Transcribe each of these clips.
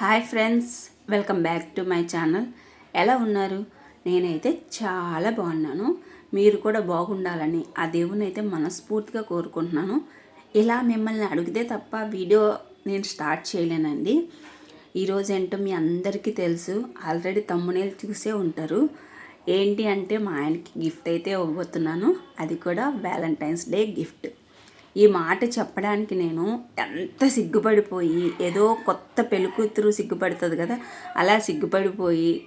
Hi friends welcome back to my channel. ఎలా ఉన్నారు? నేనైతే చాలా బాగున్నాను. మీరు కూడా బాగుండాలని ఆ దేవుని అయితే మనస్ఫూర్తిగా కోరుకుంటున్నాను. ఇలా మిమ్మల్ని అడిగితే తప్ప వీడియో నేను స్టార్ట్ చేయలేనండి. ఈరోజు ఏంటో మీ అందరికీ తెలుసు. ఆల్రెడీ తమ్మునేలు చూసే ఉంటారు. ఏంటి అంటే మా ఆయనకి గిఫ్ట్ అయితే ఇవ్వబోతున్నాను. అది కూడా వ్యాలంటైన్స్ డే గిఫ్ట్. ఈ మాట చెప్పడానికి నేను ఎంత సిగ్గుపడిపోయి ఏదో కొత్త పెళ్ళికూతురు సిగ్గుపడుతుంది కదా అలా సిగ్గుపడిపోయి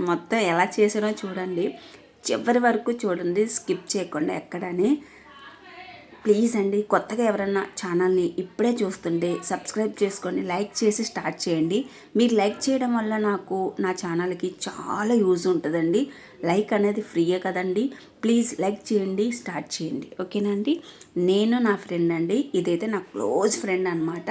మొత్తం ఎలా చేసానో చూడండి. చివరి వరకు చూడండి స్కిప్ చేయకుండా ఎక్కడని. ప్లీజ్ అండి కొత్తగా ఎవరన్నా ఛానల్ని ఇప్పుడే చూస్తుంటే సబ్స్క్రైబ్ చేసుకొని లైక్ చేసి స్టార్ట్ చేయండి. మీరు లైక్ చేయడం వల్ల నాకు నా ఛానల్కి చాలా యూజ్ ఉంటుందండి. లైక్ అనేది ఫ్రీయే కదండి. ప్లీజ్ లైక్ చేయండి స్టార్ట్ చేయండి. ఓకేనా అండి? నేను నా ఫ్రెండ్ అండి. ఇదైతే నా క్లోజ్ ఫ్రెండ్ అనమాట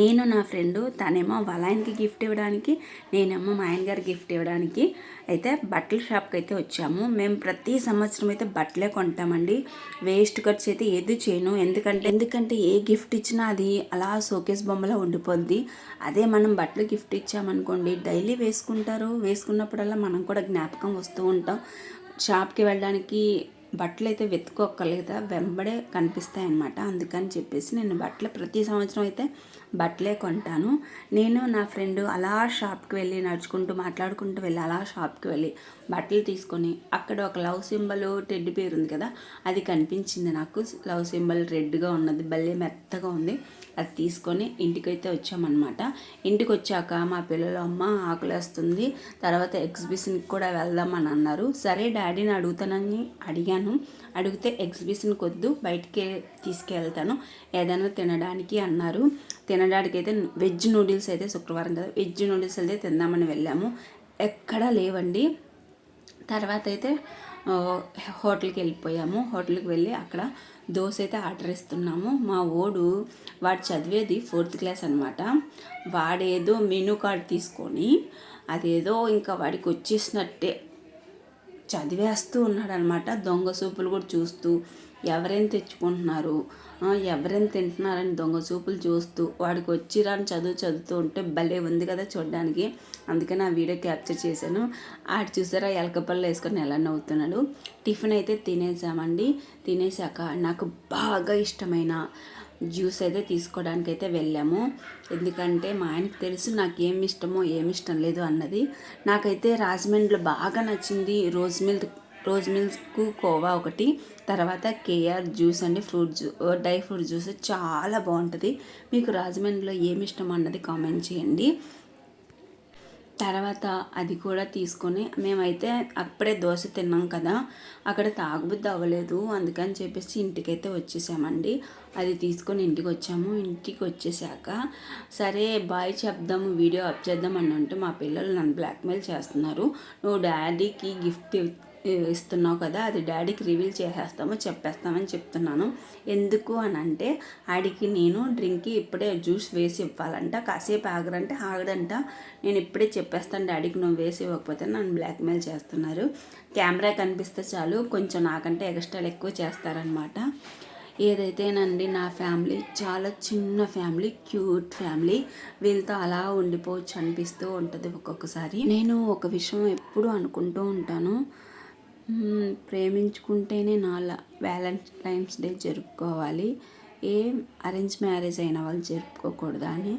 నేను నా ఫ్రెండ్ తనేమో వాళ్ళ ఆయనకి గిఫ్ట్ ఇవ్వడానికి నేనేమో మా ఆయన గారికి గిఫ్ట్ ఇవ్వడానికి అయితే బట్టల షాప్కి అయితే వచ్చాము. మేము ప్రతి సంవత్సరం అయితే బట్టలే కొంటామండి. వేస్ట్ ఖర్చు అయితే ఏది చేయను. ఎందుకంటే ఎందుకంటే ఏ గిఫ్ట్ ఇచ్చినా అది అలా షోకేస్ బొమ్మలా ఉండిపోద్ది. అదే మనం బట్టలు గిఫ్ట్ ఇచ్చామనుకోండి డైలీ వేసుకుంటారు. వేసుకున్నప్పుడల్లా మనం కూడా జ్ఞాపకం వస్తూ ఉంటాం. షాప్కి వెళ్ళడానికి బట్టలు అయితే వెతుక్కోక్కర్లేదా? వెంబడే కనిపిస్తాయి అన్నమాట అందుకని చెప్పేసి నేను బట్టలు ప్రతి సంవత్సరం అయితే బట్టలే కొంటాను. నేను నా ఫ్రెండ్ అలా షాప్కి వెళ్ళి నడుచుకుంటూ మాట్లాడుకుంటూ వెళ్ళి అలా షాప్కి వెళ్ళి బట్టలు తీసుకొని అక్కడ ఒక లవ్ సింబల్ టెడ్డి పేరు ఉంది కదా అది కనిపించింది నాకు. లవ్ సింబల్ రెడ్గా ఉన్నది భలే మెత్తగా ఉంది. అది తీసుకొని ఇంటికైతే వచ్చామన్నమాట. ఇంటికి వచ్చాక మా పిల్లల అమ్మ ఆకులేస్తుంది. తర్వాత ఎగ్జిబిషన్కి కూడా వెళ్దామని అన్నారు. సరే డాడీని అడుగుతానని అడిగాను అడిగితే ఎగ్జిబిషన్ కొద్దు బయటికి తీసుకెళ్తాను. ఏదైనా తినడానికి అన్నారు. తినడానికి అయితే వెజ్ నూడిల్స్ అయితే శుక్రవారం కదా వెజ్ నూడిల్స్ అయితే తిందామని వెళ్ళాము. ఎక్కడా లేవండి. తర్వాత అయితే హోటల్కి వెళ్ళిపోయాము. హోటల్కి వెళ్ళి అక్కడ దోశ అయితే ఆర్డర్ ఇస్తున్నాము. మా ఓడు వాడు చదివేది ఫోర్త్ క్లాస్ అనమాట వాడేదో మెనూ కార్డ్ తీసుకొని అదేదో ఇంకా వాడికి వచ్చేసినట్టే చదివేస్తూ ఉన్నాడనమాట. దొంగ సూపులు కూడా చూస్తూ ఎవరేం తెచ్చుకుంటున్నారు? ఎవరేం తింటున్నారని దొంగ చూపులు చూస్తూ వాడికి వచ్చిరాని చదువు చదువుతూ ఉంటే భలే ఉంది కదా చూడడానికి. అందుకని ఆ వీడియో క్యాప్చర్ చేశాను. ఆడు చూసారా ఎలకపళ్ళు వేసుకొని ఎలా నవ్వుతున్నాడు? టిఫిన్ అయితే తినేసామండి. తినేసాక నాకు బాగా ఇష్టమైన జ్యూస్ అయితే తీసుకోవడానికి అయితే వెళ్ళాము. ఎందుకంటే మా ఆయనకి తెలుసు నాకు ఏమి ఇష్టమో ఏమి ఇష్టం లేదు అన్నది. నాకైతే రాజమండ్రిలో బాగా నచ్చింది rose milk rose milk kova ఒకటి. తర్వాత కేఆర్ జ్యూస్ అండి ఫ్రూట్ జ్యూ డ్రై ఫ్రూట్ జ్యూస్ చాలా బాగుంటుంది. మీకు రాజమండ్రిలో ఏమి ఇష్టం అన్నది కామెంట్ చేయండి. తర్వాత అది కూడా తీసుకొని మేమైతే అప్పుడే దోశ తిన్నాం కదా అక్కడ తాగుబుద్ధి అవ్వలేదు. అందుకని చెప్పేసి ఇంటికైతే వచ్చేసామండి. అది తీసుకొని ఇంటికి వచ్చాము. ఇంటికి వచ్చేసాక సరే బాయ్ చెప్దాము వీడియో అప్ చేద్దాం అని అంటే మా పిల్లలు నన్ను బ్లాక్మెయిల్ చేస్తున్నారు. నువ్వు డాడీకి గిఫ్ట్ ఇస్తున్నావు కదా అది డాడీకి రివీల్ చేసేస్తాము చెప్పేస్తామని చెప్తున్నాను. ఎందుకు అని అంటే ఆడికి నేను డ్రింక్కి ఇప్పుడే జ్యూస్ వేసి ఇవ్వాలంట కాసేపు ఆగరంటే ఆగడంట నేను ఇప్పుడే చెప్పేస్తాను డాడీకి నువ్వు వేసి ఇవ్వకపోతే నన్ను బ్లాక్మెయిల్ చేస్తున్నారు. కెమెరా కనిపిస్తే చాలు కొంచెం నాకంటే ఎక్స్ట్రాలు ఎక్కువ చేస్తారనమాట ఏదైతేనండి నా ఫ్యామిలీ చాలా చిన్న ఫ్యామిలీ క్యూట్ ఫ్యామిలీ. వీళ్ళతో అలా ఉండిపోవచ్చు అనిపిస్తూ ఉంటుంది ఒక్కొక్కసారి. నేను ఒక విషయం ఎప్పుడు అనుకుంటూ ఉంటాను. ప్రేమించుకుంటేనే నాలా వ్యాలంటైన్స్ డే జరుపుకోవాలి. ఏం అరేంజ్ మ్యారేజ్ అయిన వాళ్ళు జరుపుకోకూడదు అని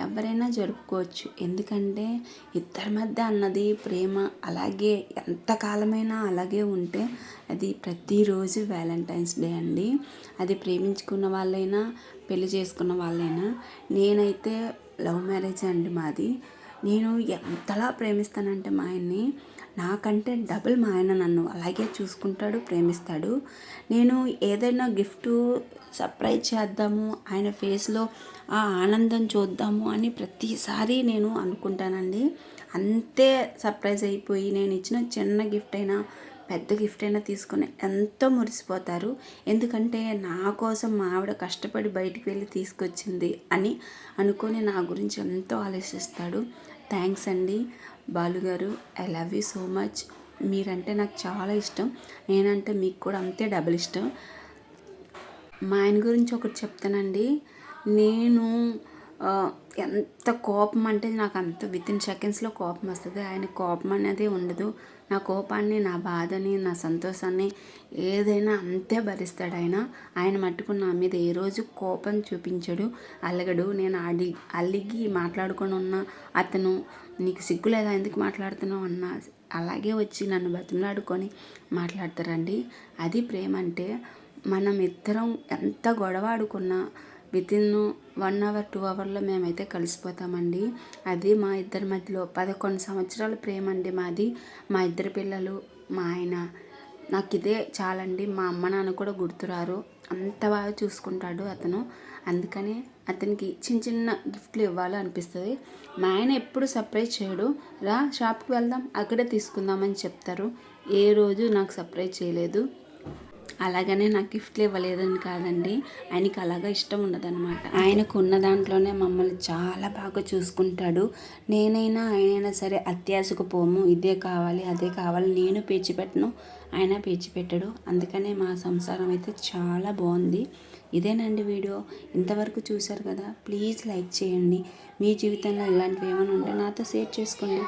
ఎవరైనా జరుపుకోవచ్చు. ఎందుకంటే ఇద్దరి మధ్య అన్నది ప్రేమ అలాగే ఎంతకాలమైనా అలాగే ఉంటే అది ప్రతిరోజు వ్యాలంటైన్స్ డే అండి. అది ప్రేమించుకున్న వాళ్ళైనా పెళ్ళి చేసుకున్న వాళ్ళైనా నేనైతే లవ్ మ్యారేజ్ అండి మాది. నేను ఎంతలా ప్రేమిస్తానంటే మా ఆయన్ని నాకంటే డబుల్ మా ఆయన నన్ను అలాగే చూసుకుంటాడు ప్రేమిస్తాడు. నేను ఏదైనా గిఫ్ట్ సర్ప్రైజ్ చేద్దాము ఆయన ఫేస్లో ఆ ఆనందం చూద్దాము అని ప్రతిసారి నేను అనుకుంటానండి. అంతే సర్ప్రైజ్ అయిపోయి నేను ఇచ్చిన చిన్న గిఫ్ట్ అయినా పెద్ద గిఫ్ట్ అయినా తీసుకొని ఎంతో మురిసిపోతారు. ఎందుకంటే నా కోసం మా ఆవిడ కష్టపడి బయటికి వెళ్ళి తీసుకొచ్చింది అని అనుకొని నా గురించి ఎంతో ఆలోచిస్తాడు. థ్యాంక్స్ అండి. బాలుగారు I love you so much మీరంటే నాకు చాలా ఇష్టం. నేనంటే మీకు కూడా అంతే డబుల్ ఇష్టం. మా ఆయన గురించి ఒకటి చెప్తానండి. నేను ఎంత కోపం అంటే నాకు అంత విత్ ఇన్ సెకండ్స్లో కోపం వస్తుంది. ఆయన కోపం అనేది ఉండదు. నా కోపాన్ని నా బాధని నా సంతోషాన్ని ఏదైనా అంతే భరిస్తాడు ఆయన ఆయన మట్టుకు నా మీద ఏ రోజు కోపం చూపించడు అలగడు. నేను అడి అలిగి మాట్లాడుకొని ఉన్న అతను నీకు సిగ్గు లేదా ఎందుకు మాట్లాడుతున్నావు అన్న అలాగే వచ్చి నన్ను బతిమలాడుకొని మాట్లాడతారండి. అది ప్రేమ అంటే మనం ఇద్దరం ఎంత గొడవ ఆడుకున్నా within one hour two అవర్లో మేమైతే కలిసిపోతామండి. అది మా ఇద్దరి మధ్యలో పదకొండు సంవత్సరాల ప్రేమ అండి మాది. మా ఇద్దరు పిల్లలు మా ఆయన. నాకు ఇదే చాలండి. మా అమ్మ నాన్న కూడా గుర్తురారు. అంత బాగా చూసుకుంటాడు అతను. అందుకని అతనికి చిన్న చిన్న గిఫ్ట్లు ఇవ్వాలి అనిపిస్తుంది. మా ఆయన ఎప్పుడు సర్ప్రైజ్ చేయడు. రా షాప్కి వెళ్దాం. అక్కడే తీసుకుందామని చెప్తారు. ఏ రోజు నాకు సర్ప్రైజ్ చేయలేదు. అలాగనే నాకు గిఫ్ట్లు ఇవ్వలేదని కాదండి. ఆయనకి అలాగా ఇష్టం ఉండదన్నమాట. ఆయనకు ఉన్న దాంట్లోనే మమ్మల్ని చాలా బాగా చూసుకుంటాడు. నేనైనా ఆయనైనా సరే అత్యాశకు పోము. ఇదే కావాలి అదే కావాలి. నేను పేచి పెట్టను ఆయన పేచి పెట్టడు. అందుకనే మా సంసారం అయితే చాలా బాగుంది. ఇదేనండి వీడియో. ఇంతవరకు చూశారు కదా ప్లీజ్ లైక్ చేయండి. మీ జీవితంలో ఇలాంటివి ఏమైనా ఉంటే నాతో షేర్ చేసుకోండి.